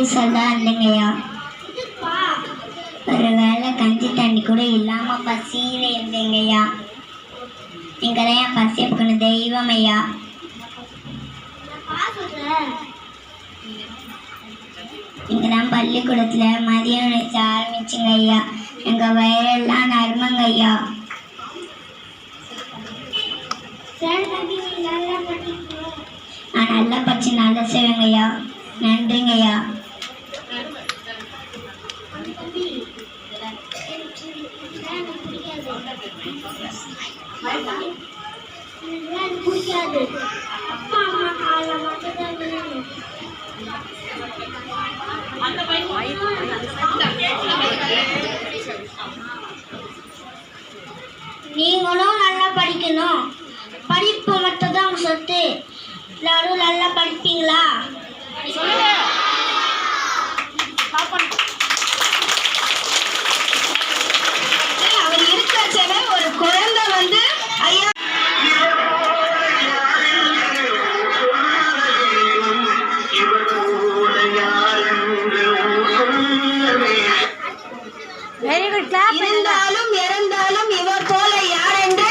எப்படி சொல்றா இல்லைங்கய்யா? ஒரு வேளை கஞ்சி தண்ணி கூட இல்லாம பசியில இருந்தேங்கய்யா. நீங்க தான் என் பசியை போக்கணும் தெய்வம் ஐயா நீங்க தான் பள்ளிக்கூடத்துல மதியம் உணர்ச்சி ஆரம்பிச்சுங்க ஐயா எங்க வயிறெல்லாம் நர்மங்க ஐயா நான் நல்லா படிச்சு நல்லா செய்வேங்க ஐயா நன்றிங்க ஐயா பிடிக்காது அப்பா அம்மா நீங்களும் நல்லா படிக்கணும். படிப்பு மட்டும்தான் சொத்து. எல்லாரும் நல்லா படிப்பீங்களா? இருந்தாலும் இறந்தாலும் இவர் போல யார் என்று